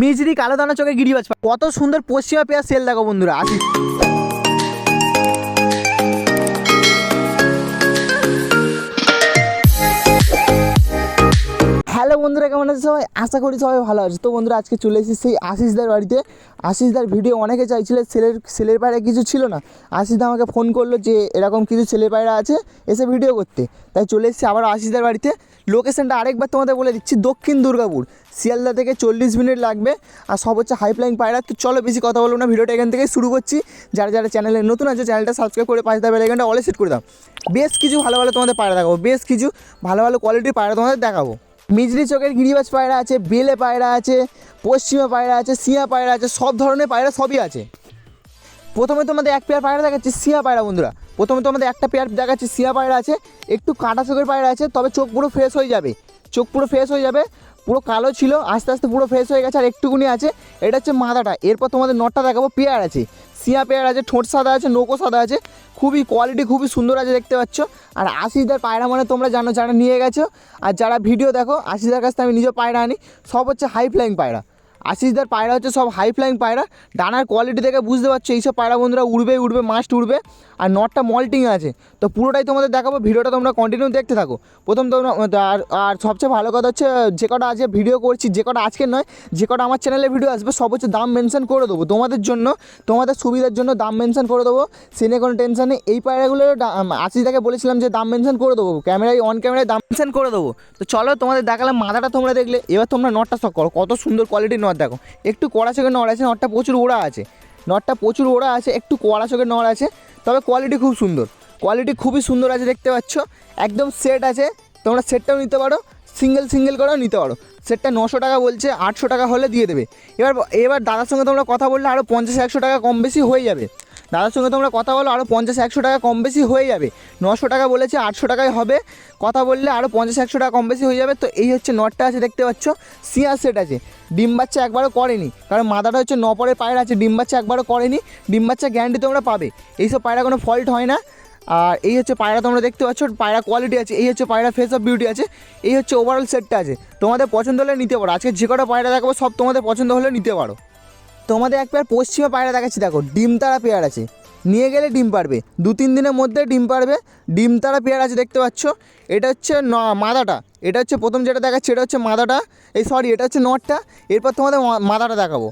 Misery কালো দানা চোখে গিরিবাজ। কত সুন্দর পশ্চিমা পেয়ার সেল দেখো বন্ধুরা, আসি। হ্যালো বন্ধুরা, কেমন আছে সবাই? আশা করি সবাই ভালো আছে। তো বন্ধুরা, আজকে চলে এসেছি সেই আশিসদার বাড়িতে। আশিসদার ভিডিও অনেকে চাইছিল, ছেলের ছেলের পায়রা কিছু ছিল না। আশিসদা আমাকে ফোন করল যে, এরকম কিছু ছেলের পায়রা আছে, এসে ভিডিও করতে। তাই চলে এসেছি আবার আশিসদার বাড়িতে। লোকেশনটা আরেকবার তোমাদের বলে দিচ্ছি, দক্ষিণ দুর্গাপুর। শিয়ালদা থেকে চল্লিশ মিনিট লাগবে, আর সব হচ্ছে হাইপ্লাইং পায়রা। তো চলো বেশি কথা বলব না, ভিডিওটা এখান থেকে শুরু করছি। যারা যারা চ্যানেলে নতুন আছে চ্যানেলটা সাবস্ক্রাইব করে পাশে থাকবে এখানটা অলে সেট করে দাও। বেশ কিছু ভালো ভালো তোমাদের পায়রা দেখাবো, বেশ কিছু ভালো ভালো কোয়ালিটির পায়রা তোমাদের দেখাবো। মিজরি চোখের গিরিবাজ পায়রা আছে, বেলে পায়রা আছে, পশ্চিমা পায়রা আছে, সিয়া পায়রা আছে, সব ধরনের পায়রা সবই আছে। প্রথমে তোমাদের এক পেয়ার পায়রা দেখাচ্ছি, সিয়া পায়রা বন্ধুরা। প্রথমে তোমাদের একটা পেয়ার দেখাচ্ছি, সিয়া পায়রা আছে, একটু কাঁটা চোখের পায়রা আছে, তবে চোখ পুরো ফ্রেশ হয়ে যাবে, চোখ পুরো ফ্রেশ হয়ে যাবে, পুরো কালো ছিল, আস্তে আস্তে পুরো ফ্রেশ হয়ে গেছে, আর একটুকুনি আছে, এটা হচ্ছে মাদাটা, এরপর তোমাদের নটটা দেখাবো পেয়ার আছে, সিয়া পেয়ার আছে, ঠোঁট সাদা আছে, নৌকো সাদা আছে, খুবই কোয়ালিটি খুবই সুন্দর আছে দেখতে পাচ্ছ, আর আশিসদার পায়রা মানে তোমরা জানো যারা নিয়ে গেছো, আর যারা ভিডিও দেখো আশিসদার কাছ থেকে আমি নিজেও পায়রা আনি, সব হচ্ছে হাই ফ্লাইং পায়রা। আশিসদার পায়রা হচ্ছে সব হাই ফ্লাইং পায়রা। ডানার কোয়ালিটি দেখে বুঝতে পারছ এইসব পায়রা বন্ধুরা উড়বে উড়বে মাস্ট উড়বে। আর নটটা মল্টিং আছে। তো পুরোটাই তোমাদের দেখাবো, ভিডিওটা তোমরা কন্টিনিউ দেখতে থাকো। প্রথম তোমরা, আর আর সবচেয়ে ভালো কথা হচ্ছে, যে কটা আজকে ভিডিও করছি, যে কটা আজকে নয়, যে কটা আমার চ্যানেলে ভিডিও আসবে, সব হচ্ছে দাম মেনশন করে দেবো। তোমাদের জন্য, তোমাদের সুবিধার জন্য দাম মেনশন করে দেবো। সে নিয়ে কোনো টেনশন নেই। এই পায়রাগুলোর আশিসদাকে বলেছিলাম যে দাম মেনশন করে দেবো। ক্যামেরায় অন ক্যামেরায় দাম মেনশন করে দেবো। তো চলো তোমাদের দেখালাম, মাথাটা তোমরা দেখলে। এবার তোমরা নটটা শখ করো। কত সুন্দর কোয়ালিটির নট দেখো, একটু কড়া চোখের নড় আছে নটটা প্রচুর ওড়া আছে। নটটা প্রচুর ওড়া আছে, একটু কড়া চোখের নড় আছে, তবে কোয়ালিটি খুব সুন্দর। কোয়ালিটি খুবই সুন্দর আছে দেখতে পাচ্ছ। একদম সেট আছে, তোমরা সেটটাও নিতে পারো সিঙ্গেল সিঙ্গেল করেও নিতে পারো। সেটটা নশো টাকা বলছে, আটশো টাকা হলে দিয়ে দেবে। এবার এবার দাদার সঙ্গে তোমরা কথা বললে আরও পঞ্চাশ, একশো টাকা কম বেশি হয়ে যাবে। দাদার সঙ্গে তোমরা কথা বলো আরও পঞ্চাশ একশো টাকা কম বেশি হয়ে যাবে। নশো টাকা বলেছে, আটশো টাকায় হবে। কথা বললে আরও পঞ্চাশ একশো টাকা কম বেশি হয়ে যাবে। তো এই হচ্ছে নটটা আছে, দেখতে পাচ্ছ? সিয়া সেট আছে। ডিম বাচ্চা একবারও করেনি। কারণ মাদাটা হচ্ছে নপরের পায়রা আছে, ডিম বাচ্চা একবারও করেনি। ডিম বাচ্চা গ্যারান্টি তোমরা পাবে। এইসব পায়রা কোনো ফল্ট হয় না। আর এই হচ্ছে পায়রা, তোমরা দেখতে পাচ্ছ, পায়রা কোয়ালিটি আছে। এই হচ্ছে পায়রা ফেস অফ বিউটি আছে। এই হচ্ছে ওভারঅল সেটটা আছে। তোমাদের পছন্দ হলে নিতে পারো। আজকে যে কটা পায়রা দেখাবো, সব তোমাদের পছন্দ হলে নিতে পারো। তোমাদের একবার পশ্চিমে পায়রা দেখাচ্ছি, দেখো, ডিম তারা পেয়ার আছে। নিয়ে গেলে ডিম পারবে। দু তিন দিনের মধ্যে ডিম পারবে। ডিম তারা পেয়ার আছে, দেখতে পাচ্ছ। এটা হচ্ছে ন, মাদাটা। এটা হচ্ছে প্রথম যেটা দেখাচ্ছে, এটা হচ্ছে মাদাটা। এই সরি এটা হচ্ছে নটটা। এরপর তোমাদের মাদাটা দেখাবো।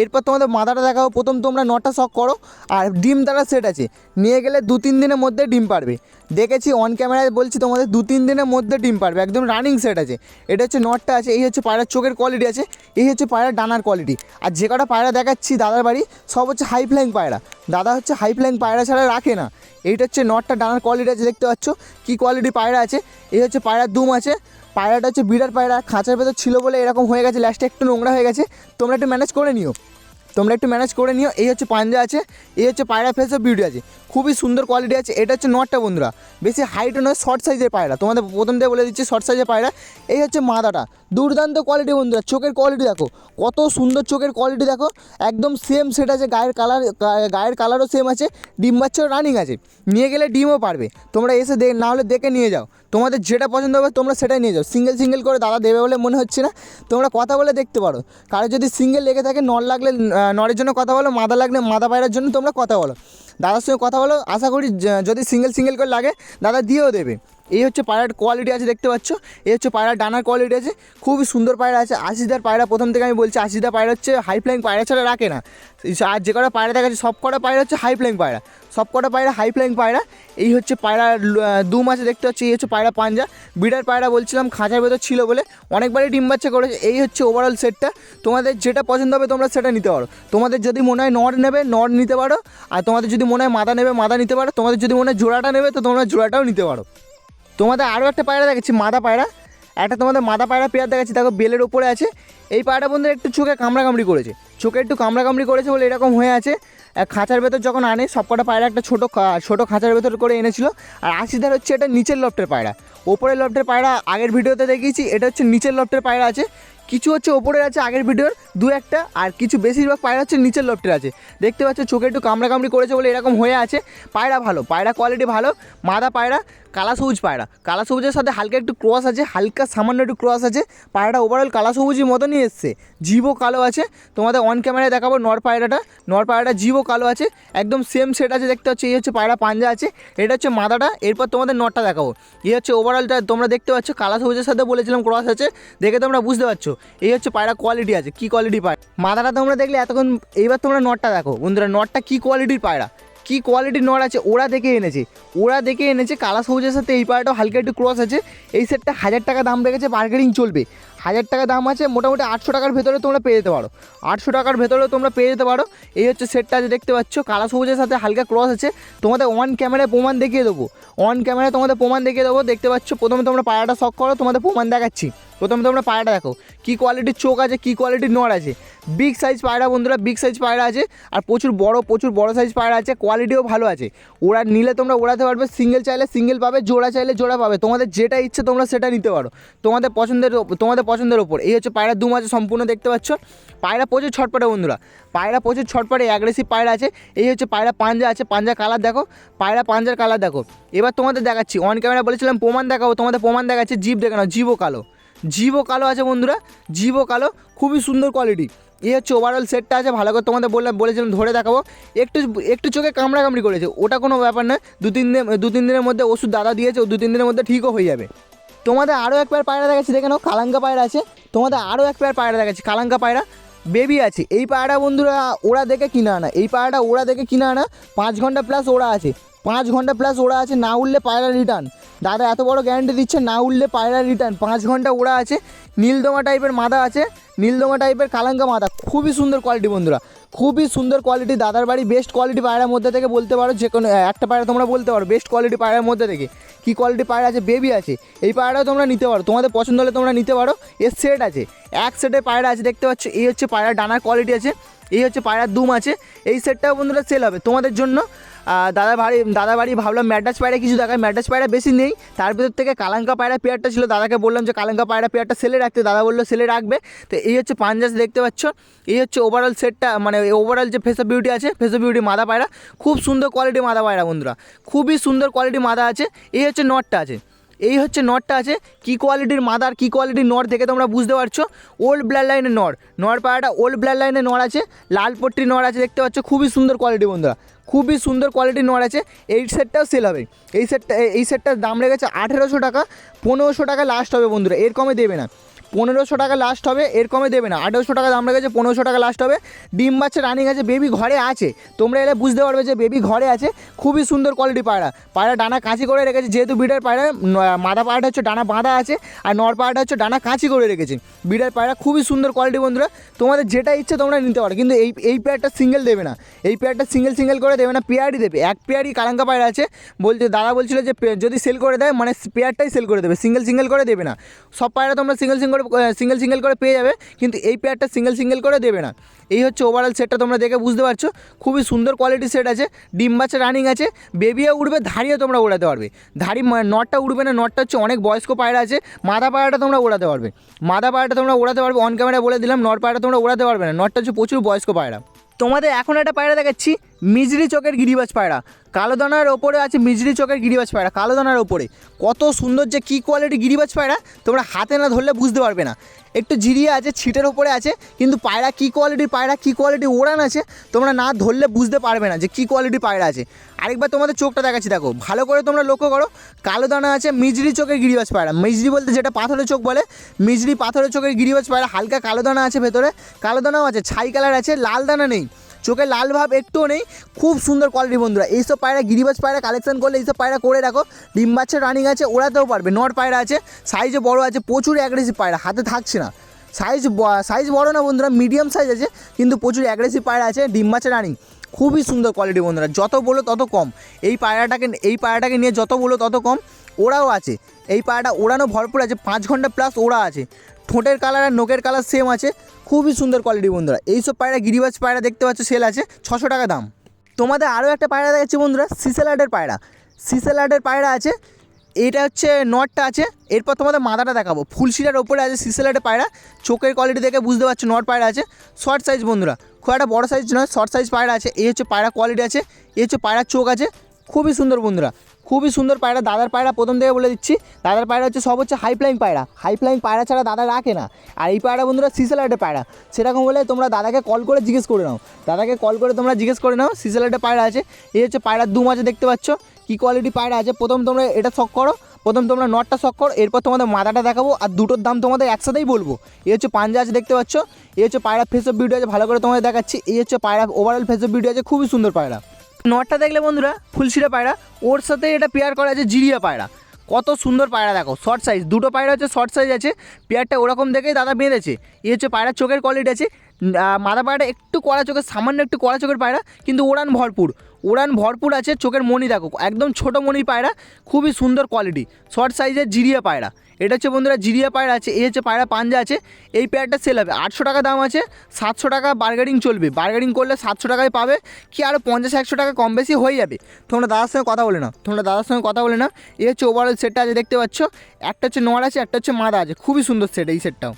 এরপর তোমাদের মাথাটা দেখাবো প্রথম তোমরা নটা শখ করো, আর ডিম দ্বারা সেট আছে। নিয়ে গেলে দু তিন দিনের মধ্যে ডিম পারবে। দেখেছি অন ক্যামেরায় বলছি তোমাদের দু তিন দিনের মধ্যে ডিম পারবে, একদম রানিং সেট আছে। এটা হচ্ছে নটটা আছে, এই হচ্ছে পায়রার চোখের কোয়ালিটি আছে, এই হচ্ছে পায়রার ডানার কোয়ালিটি আর যে কটা পায়রা দেখাচ্ছি দাদার বাড়ি, সব হচ্ছে হাই ফ্লাইং পায়রা। দাদা হচ্ছে হাই ফ্লাইং পায়রা ছাড়া রাখে না। এইটা হচ্ছে নটটা ডানার কোয়ালিটি আছে, দেখতে পাচ্ছ? কী কোয়ালিটি পায়রা আছে? এই হচ্ছে পায়রার দুম আছে। পায়রাটা হচ্ছে বিরাট পায়রা, খাঁচার ভেতর ছিল বলে এরকম হয়ে গেছে লাস্টে একটু নোংরা হয়ে গেছে। তোমরা একটু ম্যানেজ করে নিও। তোমরা একটু ম্যানেজ করে নিও। এই হচ্ছে পাঞ্জা আছে, এই হচ্ছে পায়রা ফেস অফ বিউটি আছে। খুবই সুন্দর কোয়ালিটি আছে। এটা হচ্ছে নটটা বন্ধুরা। বেশি হাইটও নয় শর্ট সাইজের পায়রা। তোমাদের প্রথম থেকে বলে দিচ্ছি শর্ট সাইজের পায়রা। এই হচ্ছে মাদাটা। দুর্দান্ত কোয়ালিটি বন্ধুরা, চোখের কোয়ালিটি দেখো। কত সুন্দর চোখের কোয়ালিটি দেখো। একদম সেম সেট আছে, গায়ের কালার গায়ের কালারও সেম আছে, ডিম বাচ্চাও রানিং আছে। নিয়ে গেলে ডিমও পারবে। তোমরা এসে দে না হলে দেখে নিয়ে যাও। তোমাদের যেটা পছন্দ হবে তোমরা সেটাই নিয়ে যাও। সিঙ্গেল সিঙ্গেল করে দাদা দেবে বলে মনে হচ্ছে না। তোমরা কথা বলে দেখতে পারো। কারও যদি সিঙ্গেল লেগে থাকে, নর লাগলে নরের জন্য কথা বলো, মাদা লাগলে মাদা পায়রার জন্য তোমরা কথা বলো। দাদার সঙ্গে কথা বলো আশা করি যদি সিঙ্গেল সিঙ্গেল করে লাগে দাদা দিয়েও দেবে। এই হচ্ছে পায়রার কোয়ালিটি আছে, দেখতে পাচ্ছ? এই হচ্ছে পায়রার ডানার কোয়ালিটি আছে খুবই সুন্দর পায়রা আছে। আশিদার পায়রা, প্রথম থেকে আমি বলছি আশিদার পায়রা হচ্ছে হাই ফ্লাইং পায়রা ছাড়া রাখে না। আর যে কটা পায়রা দেখাচ্ছে সব কটা পায়রা হচ্ছে হাই ফ্লাইং পায়রা। সব কটা পায়রা হাই ফ্লাইং পায়রা। এই হচ্ছে পায়রা দু আছে, দেখতে পাচ্ছি, এই হচ্ছে পায়রা পাঞ্জা। বিডার পায়রা বলছিলাম, খাঁচার ভেতর ছিল বলে। অনেকবারই ডিম বাচ্চা করেছে। এই হচ্ছে ওভারঅল সেটটা তোমাদের যেটা পছন্দ হবে, তোমরা সেটা নিতে পারো। তোমাদের যদি মনে হয় নর নেবে, নর নিতে পারো। আর তোমাদের যদি মনে হয় মাদা নেবে, মাদা নিতে পারো। তোমাদের যদি মনে হয় জোড়াটা নেবে, তো তোমরা জোড়াটাও নিতে পারো। তোমাদের আরও একটা পায়রা দেখাচ্ছি, মাদা পায়রা। একটা তোমাদের মাদা পায়রা পেয়ার দেখাচ্ছি, দেখো বেলের ওপরে আছে। এই পায়রা বন্ধু একটু চোখে কামড়াকামড়ি করেছে। চোখে একটু কামড়াকামড়ি করেছে বলে এরকম হয়ে আছে। খাঁচার ভেতর যখন আনে, সবকটা পায়রা একটা ছোটো ছোটো খাঁচার ভেতর করে এনেছিল। আর আশিদার হচ্ছে এটা নিচের লফটের পায়রা। ওপরের লফটের পায়রা আগের ভিডিওতে দেখিয়েছি, এটা হচ্ছে নিচের লফটের পায়রা আছে। কিছু হচ্ছে ওপরের আছে আগের ভিডিওর, দু একটা, আর কিছু বেশিরভাগ পায়রা হচ্ছে নিচের লফটের আছে। দেখতে পাচ্ছ, চোখে একটু কামড়াকামড়ি করেছে বলে এরকম হয়ে আছে। পায়রা ভালো, পায়রা কোয়ালিটি ভালো, মাদা পায়রা। কালা সবুজ পায়রা। কালা সবুজের সাথে হালকা একটু ক্রস আছে, হালকা সামান্য একটু ক্রস আছে। পায়রাটা ওভারঅল কালা সবুজের মতনই এসছে। জিভও কালো আছে। তোমাদের অন ক্যামেরায় দেখাবো নর পায়রাটা। নর পায়রাটা জিভও কালো আছে। একদম সেম সেট আছে, দেখতে হচ্ছে এই হচ্ছে পায়রা পাঞ্জা আছে। এটা হচ্ছে মাদাটা। এরপর তোমাদের নটটা দেখাবো। এই হচ্ছে ওভারঅলটা তোমরা দেখতে পাচ্ছ কালা সবুজের সাথে বলেছিলাম ক্রস আছে। দেখে তোমরা বুঝতে পারছ, এই হচ্ছে পায়রা কোয়ালিটি আছে। কী কোয়ালিটি পায়রা? মাদাটা তোমরা দেখলে এতক্ষণ, এইবার তোমরা নটটা দেখো। বন্ধুরা নটটা কী কোয়ালিটির পায়রা? কি কোয়ালিটির নড় আছে, ওরা দেখে এনেছে। ওরা দেখে এনেছে কালা সবুজের সাথে, এই পাড়াটাও হালকা একটু ক্রস আছে। এই সেটটা হাজার টাকা দাম রেখেছে বার্গেনিং চলবে। হাজার টাকা দাম আছে, মোটামুটি আটশো টাকার ভেতরে তোমরা পেয়ে যেতে পারো। আটশো টাকার ভেতরেও তোমরা পেয়ে যেতে পারো। এই হচ্ছে সেটটা যে দেখতে পাচ্ছ, কালা সবুজের সাথে হালকা ক্রস আছে। তোমাদের অন ক্যামেরায় প্রমাণ দেখিয়ে দেবো। অন ক্যামেরায় তোমাদের প্রমাণ দেখিয়ে দেবো। দেখতে পাচ্ছ, প্রথমে তোমরা পাড়াটা শখ করো, তোমাদের প্রমাণ দেখাচ্ছি। প্রথমে তোমরা পায়রাটা দেখো, কী কোয়ালিটির চোখ আছে, কী কোয়ালিটির নড় আছে। বিগ সাইজ পায়রা বন্ধুরা বিগ সাইজ পায়রা আছে, আর প্রচুর বড় প্রচুর বড় সাইজ পায়রা আছে কোয়ালিটিও ভালো আছে। ওরা নিলে তোমরা ওড়াতে পারবে সিঙ্গেল চাইলে সিঙ্গেল পাবে, জোড়া চাইলে জোড়া পাবে। তোমাদের যেটা ইচ্ছে তোমরা সেটা নিতে পারো। তোমাদের পছন্দের তোমাদের পছন্দের ওপর। এই হচ্ছে পায়রা দু মাসে সম্পূর্ণ দেখতে পাচ্ছ। পায়রা প্রচুর ছটপটে বন্ধুরা। পায়রা প্রচুর ছটপটে অ্যাগ্রেসিভ পায়রা আছে। এই হচ্ছে পায়রা পাঞ্জা আছে। পাঞ্জা কালার দেখো। পায়রা পাঞ্জার কালার দেখো। এবার তোমাদের দেখাচ্ছি। অন ক্যামেরা বলেছিলাম, প্রমাণ দেখাবো। তোমাদের প্রমাণ দেখাচ্ছে। জিপ দেখানো জিভও কালো। জিভও কালো আছে বন্ধুরা, জিভও কালো, খুবই সুন্দর কোয়ালিটি এ হচ্ছে ওভারঅল সেটটা আছে, ভালো করে তোমাদের বললাম, বলেছিলাম, ধরে দেখাবো। একটু একটু চোখে কামড়া কামড়ি করেছে, ওটা কোনো ব্যাপার নয় দু তিন দিন, দু তিন দিনের মধ্যে ওষুধ দাদা দিয়েছে, ও দু তিন দিনের মধ্যে ঠিকও হয়ে যাবে। তোমাদের আরও এক পেয়ার পায়রা দেখাচ্ছি, দেখে নাও কালাঙ্কা পায়রা আছে। তোমাদের আরও এক পেয়ার পায়রা দেখাচ্ছি কালাঙ্কা পায়রা বেবি আছে। এই পায়রা বন্ধুরা, ওরা দেখে কিনে আনা, এই পায়রাটা ওরা দেখে কিনে আনা, পাঁচ ঘণ্টা প্লাস ওরা আছে। পাঁচ ঘণ্টা প্লাস ওরা আছে, না উঠলে পায়রা রিটার্ন দাদা এত বড় গ্যারান্টি দিচ্ছে, না উঠলে পায়রা রিটার্ন পাঁচ ঘণ্টা ওরা আছে, নীলদমা টাইপের মাদা আছে, নীলদমা টাইপের কালাঙ্কা মাদা। খুবই সুন্দর কোয়ালিটি বন্ধুরা, খুবই সুন্দর কোয়ালিটি দাদার বাড়ি বেস্ট কোয়ালিটি পায়রার মধ্যে থেকে বলতে পারো, যে কোনো একটা পায়রা তোমরা বলতে পারো বেস্ট কোয়ালিটি পায়রার মধ্যে থেকে। কী কোয়ালিটি পায়রা আছে বেবি আছে, এই পায়রাও তোমরা নিতে পারো। তোমাদের পছন্দ হলে তোমরা নিতে পারো, এর সেট আছে। এক সেটের পায়রা আছে, দেখতে পাচ্ছ, এই হচ্ছে পায়রা ডানার কোয়ালিটি আছে, এই হচ্ছে পায়রার দুম আছে, এই সেটটাও বন্ধুরা সেল হবে। তোমাদের জন্য দাদা বাড়ি দাদা বাড়ি ভাবলাম ম্যাডাস পায়রা কিছু দেখায় ম্যাডাস পায়রা বেশি নেই। তার ভিতর থেকে কালাঙ্কা পায়রা পেয়ারটা ছিল। দাদাকে বললাম যে, কালাঙ্কা পায়রা পেয়ারটা সেলে রাখতে। দাদা বলল সেলে রাখবে। তো এই হচ্ছে পাঞ্জাস, দেখতে পাচ্ছ? এই হচ্ছে ওভারঅল সেটটা মানে ওভারঅল যে ফেস বিউটি আছে ফেস বিউটি মাদা পায়রা। খুব সুন্দর কোয়ালিটি মাদা পায়রা, বন্ধুরা। খুবই সুন্দর কোয়ালিটি মাদা আছে। এই হচ্ছে নটটা আছে। এই হচ্ছে নটটা আছে, কী কোয়ালিটির মাদার, কী কোয়ালিটির নট দেখে তোমরা বুঝতে পারছ? ওল্ড ব্লাড লাইনের নর। নর পাড়াটা ওল্ড ব্ল্যাড লাইনের নর আছে, লাল পট্টির নর আছে, দেখতে পাচ্ছ? খুবই সুন্দর কোয়ালিটি বন্ধুরা। খুবই সুন্দর কোয়ালিটির নড় আছে। এই সেটটাও সেল হবে। এই সেটটা এই সেটটার দাম লেগেছে আঠেরোশো টাকা, পনেরোশো টাকা লাস্ট হবে বন্ধুরা। এর কমে দেবে না। পনেরোশো টাকা লাস্ট হবে, এর কমে দেবে না। আঠেরোশো টাকা দাম রেখেছে, পনেরোশো টাকা লাস্ট হবে। ডিম বাচ্চা রানিং আছে বেবি ঘরে আছে। তোমরা এলে বুঝতে পারবে যে বেবি ঘরে আছে। খুবই সুন্দর কোয়ালিটি পায়রা। পায়রা ডানা কাঁচি করে রেখেছে, যেহেতু বিডার পায়রা মাদা পায়রাটা হচ্ছে ডানা বাঁধা আছে, আর নর পায়রাটা হচ্ছে ডানা কাঁচি করে রেখেছে। বিডার পায়রা খুবই সুন্দর কোয়ালিটি বন্ধুরা। তোমাদের যেটা ইচ্ছে তোমরা নিতে পারো, কিন্তু এই এই পেয়ারটা সিঙ্গেল দেবে না। এই পেয়ারটা সিঙ্গেল সিঙ্গেল করে দেবে না, পেয়ারই দেবে। এক পেয়ারই কালাঙ্কা পায়রা আছে। বলছে দাদা বলছিল যে যদি সেল করে দেয় মানে পেয়ারটাই সেল করে দেবে। সিঙ্গেল সিঙ্গেল করে দেবে না। সব পায়রা তোমরা সিঙ্গেল সিঙ্গেল সিঙ্গেল সিঙ্গেল করে পেয়ে যাবে, কিন্তু এই পেয়ারটা সিঙ্গেল সিঙ্গেল করে দেবে না। এই হচ্ছে ওভারঅল সেটটা তোমরা দেখে বুঝতে পারছ। খুবই সুন্দর কোয়ালিটির সেট আছে, ডিম বাচ্চা রানিং আছে বেবিও উঠবে ধাড়িও তোমরা ওড়াতে পারবে। ধাড়ি নটটা উঠবে না নটটা হচ্ছে অনেক বয়স্ক পায়রা আছে মাদা পায়রাটা তোমরা ওড়াতে পারবে। মাদা পায়রাটা তোমরা ওড়াতে পারবে অন ক্যামেরা বলে দিলাম নট পায়রাটা তোমরা ওড়াতে পারবে না নটটা হচ্ছে প্রচুর বয়স্ক পায়রা। তোমাদের এখন একটা পায়রা দেখাচ্ছি, মিজরি চোখের গিরিবাজ পায়রা। কালো দানার ওপরে আছে মিজরি চোখের গিরিবাজ পায়রা, কালো দানার ওপরে। কত সুন্দর যে কী কোয়ালিটি গিরিবাজ পায়রা, তোমরা হাতে না ধরলে বুঝতে পারবে না। একটু ঝিরিয়ে আছে, ছিটের ওপরে আছে, কিন্তু পায়রা কী কোয়ালিটির পায়রা কী কোয়ালিটি ওড়ান আছে, তোমরা না ধরলে বুঝতে পারবে না যে কী কোয়ালিটি পায়রা আছে। আরেকবার তোমাদের চোখটা দেখাচ্ছি, দেখো, ভালো করে তোমরা লক্ষ্য করো, কালো দানা আছে, মিজরি চোখের গিরিবাজ পায়রা। মিজরি বলতে যেটা পাথরের চোখ বলে, মিজরি পাথরের চোখের গিরিবাজ পায়রা, হালকা কালো দানা আছে ভেতরে, কালো দানাও আছে, ছাই কালার আছে, লাল দানা নেই। চোখে লাল ভাব একটুও নেই, খুব সুন্দর কোয়ালিটি বন্ধুরা। এইসব পায়রা, গিরিবাজ পায়রা কালেকশন করলে এইসব পায়রা করে রাখো। ডিম বাচ্চা রানিং আছে, ওড়াতেও পারবে। নট পায়রা আছে সাইজও বড় আছে, প্রচুর অ্যাগ্রেসিভ পায়রা, হাতে থাকছে না। সাইজ সাইজ বড় না বন্ধুরা মিডিয়াম সাইজ আছে, কিন্তু প্রচুর অ্যাগ্রেসিভ পায়রা আছে, ডিম বাচ্চা রানিং খুবই সুন্দর কোয়ালিটি বন্ধুরা, যত বলো তত কম। এই পায়রাটাকে এই পায়রাটাকে নিয়ে যত বলো তত কম। ওরাও আছে। এই পায়রাটা ওড়ানো ভরপুর আছে, পাঁচ ঘণ্টা প্লাস ওড়া আছে। ঠোঁটের কালার আর নোকের কালার সেম আছে। খুবই সুন্দর কোয়ালিটি বন্ধুরা। এইসব পায়রা, গিরিবাজ পায়রা দেখতে পাচ্ছ সেল আছে ছশো টাকা দাম। তোমাদের আরও একটা পায়রা দেখাচ্ছি বন্ধুরা, সিসেলাডের পায়রা। সিসেলাডের পায়রা আছে এটা হচ্ছে নটটা আছে, এরপর তোমাদের মাথাটা দেখাবো। ফুলশিরার ওপরে আছে সিসেলাডের পায়রা, চোখের কোয়ালিটি দেখে বুঝতে পারছ নট পায়রা আছে। শর্ট সাইজ বন্ধুরা, খুব একটা বড় সাইজ নয় শর্ট সাইজ পায়রা আছে, এই হচ্ছে পায়রা কোয়ালিটি আছে, এই হচ্ছে পায়রার চোখ আছে, খুবই সুন্দর বন্ধুরা। খুবই সুন্দর পায়রা, দাদার পায়রা প্রথম থেকে বলে দিচ্ছি। দাদার পায়রা হচ্ছে সব হচ্ছে হাই ফ্লাইং পায়রা। হাই ফ্লাইং পায়রা ছাড়া দাদা রাখে না। আর এই পায়রা বন্ধুরা সিসেলাইটে পায়রা। সেরকম হলে তোমরা দাদাকে কল করে জিজ্ঞেস করে নাও। দাদাকে কল করে তোমরা জিজ্ঞেস করে নাও সিসেলাইটে পায়রা আছে। এই হচ্ছে পায়রার দু মাঝে দেখতে পাচ্ছ। কী কোয়ালিটি পায়রা আছে? প্রথম তোমরা এটা শখ করো। প্রথম তোমরা নটটা শখ করো। এরপর তোমাদের মাথাটা দেখাবো। আর দুটোর দাম তোমাদের একসাথেই বলব। এই হচ্ছে পাঞ্জা আছে দেখতে পাচ্ছ। এই হচ্ছে পায়রা ফেস অফ বিউটি আছে, ভালো করে তোমাদের দেখাচ্ছি। এই হচ্ছে পায়রা ওভারঅল ফেস অফ বিউটি আছে, খুবই সুন্দর পায়রা। নটটা দেখলে বন্ধুরা, ফুলশিরা পায়রা, ওর সাথে এটা পেয়ার করা আছে জিরিয়া পায়রা। কত সুন্দর পায়রা দেখো শর্ট সাইজ দুটো পায়রা হচ্ছে শর্ট সাইজ আছে পেয়ারটা ওরকম দেখেই দাদা বেঁধেছে। এই হচ্ছে পায়রার চোখের কোয়ালিটি আছে। মাদা পায়রাটা একটু কড়া চোখের, সামান্য একটু কড়া চোখের পায়রা, কিন্তু ওড়ান ভরপুর। ওড়ান ভরপুর আছে চোখের মণি দেখো, একদম ছোটো মণি পায়রা, খুবই সুন্দর কোয়ালিটি শর্ট সাইজের জিরিয়া পায়রা। এটা হচ্ছে বন্ধুরা জিরিয়া পায়রা আছে, এই হচ্ছে পায়রা পাঞ্জা আছে, এই পেয়ারটা সেল হবে। আটশো টাকা দাম আছে, সাতশো টাকা বার্গেনিং চলবে। বার্গেনিং করলে সাতশো টাকায় পাবে, কি আরও পঞ্চাশ, একশো টাকা কম বেশি হয়ে যাবে। তোমরা দাদার সঙ্গে কথা বলে না তোমরা দাদার সঙ্গে কথা বলে না এই হচ্ছে ওভারঅল সেটটা আছে, দেখতে পাচ্ছ। একটা হচ্ছে নোয়ার আছে, একটা হচ্ছে মাদা আছে। খুবই সুন্দর সেট এই সেটটাও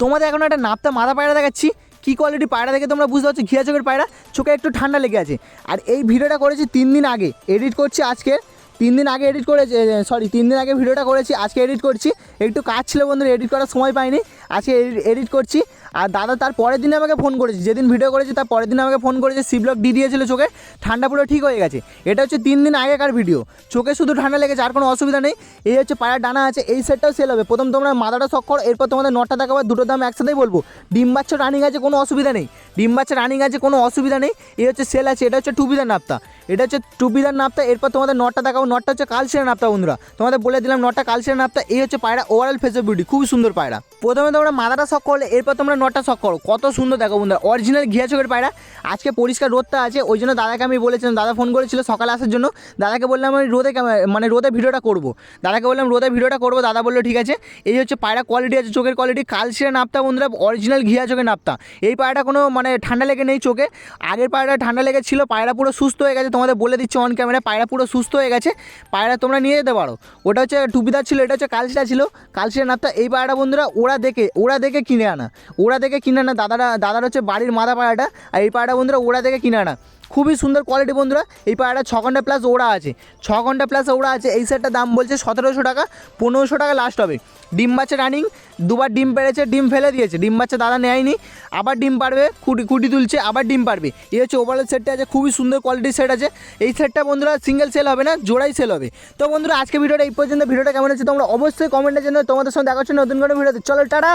তোমাদের এখন একটা নাপতা মাদা পায়রা দেখাচ্ছি। কী কোয়ালিটি পায়রা দেখে তোমরা বুঝতে পারছ? ঘিয়া চোখের পায়রা, চোখে একটু ঠান্ডা লেগে আছে। আর এই ভিডিওটা করেছি তিন দিন আগে এডিট করছি আজকে। তিন দিন আগে এডিট করেছি সরি তিন দিন আগে ভিডিওটা করেছি, আজকে এডিট করছি। একটু কাজ ছিল বন্ধুরা এডিট করার সময় পাইনি, আজকে এডিট করছি। আর দাদা তার পরের দিন আমাকে ফোন করেছে, যেদিন ভিডিও করেছি তার পরের দিন আমাকে ফোন করেছে সি ব্লক দিয়ে দিয়েছিল চোখে, ঠান্ডা পুরো ঠিক হয়ে গেছে। এটা হচ্ছে তিন দিন আগেকার ভিডিও চোখে শুধু ঠান্ডা লেগেছে, আর কোনো অসুবিধা নেই। এই হচ্ছে পায়ের ডানা আছে, এই সেটটাও সেল হবে। প্রথম তোমরা মাথাটা শখ করো, এরপর তোমাদের নটা দেখাবো দুটো দাম একসাথেই বলব। ডিম বাচ্চা রানিং আছে, কোনো অসুবিধা নেই। ডিম বাচ্চা রানিং আছে, কোনো অসুবিধা নেই। এই হচ্ছে সেল আছে, এটা হচ্ছে টুপিদার নাপ্তা। এটা হচ্ছে টুপিদার নাপ্তা, এরপর তোমাদের নটটা দেখাবো নটটা হচ্ছে কালচিরা নাপ্তা বন্ধুরা। তোমাদের বলে দিলাম নটটা কালচিরা নাপ্তা, এই হচ্ছে পায়রা ওভারঅল ফেস অফ বিউটি খুবই সুন্দর পায়রা। প্রথমে তোমরা মাথাটা শখ করলে, এরপর তোমরা নটটা শখ করো। কত সুন্দর দেখো বন্ধুরা অরিজিনাল ঘিয়া চোখের পায়রা। আজকে পরিষ্কার রোদটা আছে, ওই জন্য দাদাকে আমি বলেছিলাম, দাদা ফোন করেছিল সকালে আসার জন্য। দাদাকে বললাম, আমি রোদে মানে রোদে ভিডিওটা করব। দাদাকে বললাম, রোদে ভিডিওটা করব? দাদা বলল, ঠিক আছে। এই হচ্ছে পায়রা কোয়ালিটি আছে, চোখের কোয়ালিটি কালচিরা নাপ্তা বন্ধুরা অরিজিনাল ঘিয়া চোখের নাপ্তা। এই পায়রাটা কোনো মানে ঠান্ডা লেগে নেই চোখে। আগের পায়রাটা ঠান্ডা লেগেছিল পায়রা পুরো সুস্থ হয়ে গেছে। তোমাদের বলে দিচ্ছি অন ক্যামেরা পায়রা পুরো সুস্থ হয়ে গেছে। পায়রা তোমরা নিয়ে যেতে পারো। ওটা হচ্ছে টুপিদার ছিল, এটা হচ্ছে কালসিটা ছিল। কালসিটা নাপ্তা এই পায়রাটা বন্ধুরা ওরা দেখে ওরা দেখে কিনে আনা। ওরা দেখে কিনে আনা। দাদারা, দাদার হচ্ছে বাড়ির মাদা পায়রাটা। আর এই পায়রাটা বন্ধুরা ওরা দেখে কিনে আনা। খুবই সুন্দর কোয়ালিটি বন্ধুরা। এই পায়রাটা ছ ঘণ্টা প্লাস ওড়া আছে। ছ ঘণ্টা প্লাস ওড়া আছে। এই সেটটার দাম বলছে সতেরোশো টাকা, পনেরোশো টাকা লাস্ট হবে। ডিম বাচ্চা রানিং দুবার ডিম পেড়েছে ডিম ফেলে দিয়েছে। ডিম বাচ্চা দাদা নেয়নি, আবার ডিম পারবে, খুঁটি কুটি তুলছে, আবার ডিম পারবে। এই হচ্ছে ওভারঅল সেটটা আছে, খুবই সুন্দর কোয়ালিটির সেট আছে। এই সেটটা বন্ধুরা সিঙ্গেল সেল হবে না, জোড়াই সেল হবে। তো বন্ধুরা, আজকে ভিডিওটা এই পর্যন্ত। ভিডিওটা কেমন হচ্ছে তোমরা অবশ্যই কমেন্টে জন্য তোমাদের সঙ্গে দেখা হচ্ছে নতুন কোনো ভিডিওতে। চলো, টাটা!